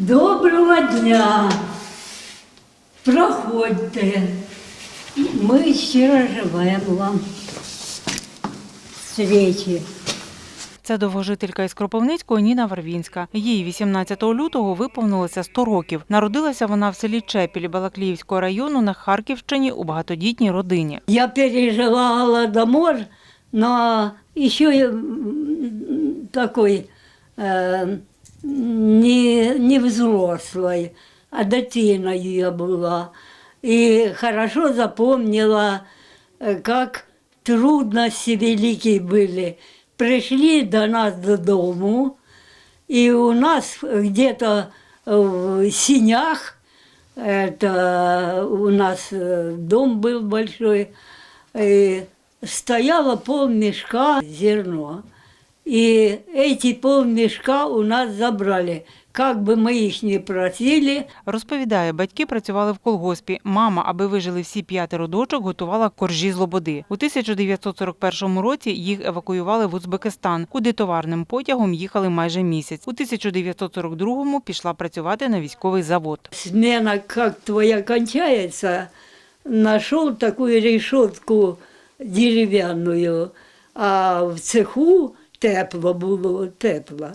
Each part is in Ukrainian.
Доброго дня! Проходьте. Ми щиро живемо вам встречі. Це довгожителька із Кропивницького Ніна Варвінська. Їй 18 лютого виповнилося 100 років. Народилася вона в селі Чепіль Балакліївського району на Харківщині у багатодітній родині. Я пережила голодомор, но еще м, такой э, не, не взрослой, а дитиною я была. И хорошо запомнила, э, как трудности великие были. Пришли до нас додому, и у нас где-то в синях это у нас э, дом был большой, и стояло полмешка зерно. И эти полмешка у нас забрали. Как бы мы их не просили, Розповідає, батьки працювали в колгоспі. Мама, аби вижили всі п'ятеро дочок, готувала коржі з лободи. У 1941 році їх евакуювали в Узбекистан, куди товарним потягом їхали майже місяць. У 1942-му пішла працювати на військовий завод. смена как твоя кончается, нашел такую решетку деревянную, а в цеху тепло было, тепло.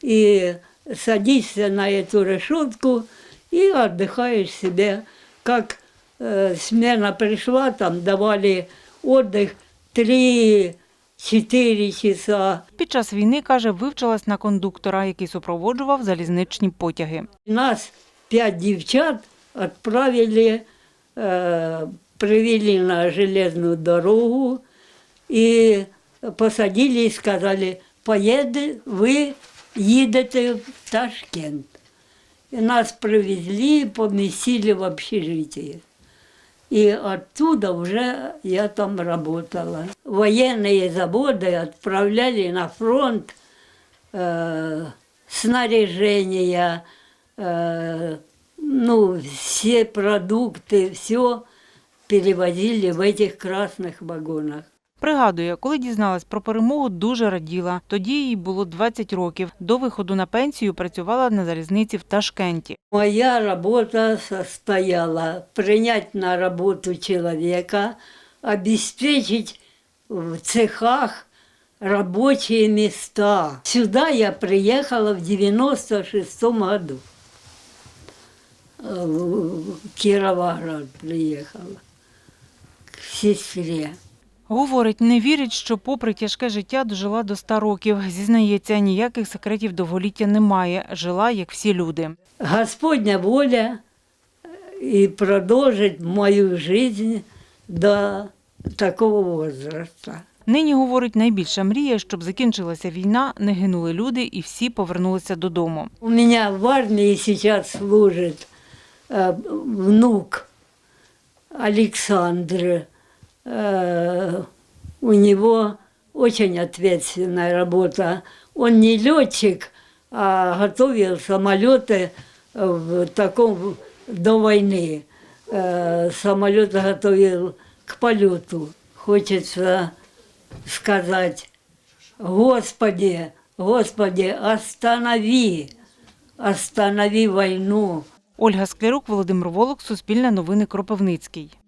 И садишься на эту решетку и отдыхаешь себе. Как э, смена пришла, там давали отдых 3-4 часа. Під час війни, каже, вивчилась на кондуктора, який супроводжував залізничні потяги. Нас пять девчат отправили, э, привели на железную дорогу и посадили и сказали, поеды, вы едете в Ташкент. И нас привезли, поместили в общежитие. И оттуда уже я там работала. Военные заводы отправляли на фронт э, снаряжение, э, ну, все продукты, все перевозили в этих красных вагонах. Пригадує, коли дізналась про перемогу, дуже раділа. Тоді їй було 20 років. До виходу на пенсію працювала на залізниці в Ташкенті. Моя работа состояла принять на работу человека, обеспечить в цехах рабочие места. Сюда я приехала в 96 году. Э, В Кировоград приехала к сестре. Говорить, не вірить, що попри тяжке життя дожила до 100 років. Зізнається, ніяких секретів довголіття немає. Жила, як всі люди. Господня воля и продолжить мою жизнь до такого возраста. Нині, говорить, найбільша мрія, щоб закінчилася війна, не гинули люди і всі повернулися додому. У меня в армии сейчас служит э, внук Александр. Э, у него очень ответственная работа. Он не летчик, а готовил самолеты в таком до войны. Э, самолеты готовил к полету. Хочется сказать, Господи, Господи, останови, останови войну. Ольга Склярук, Володимир Волок, Суспільне новини Кропивницький.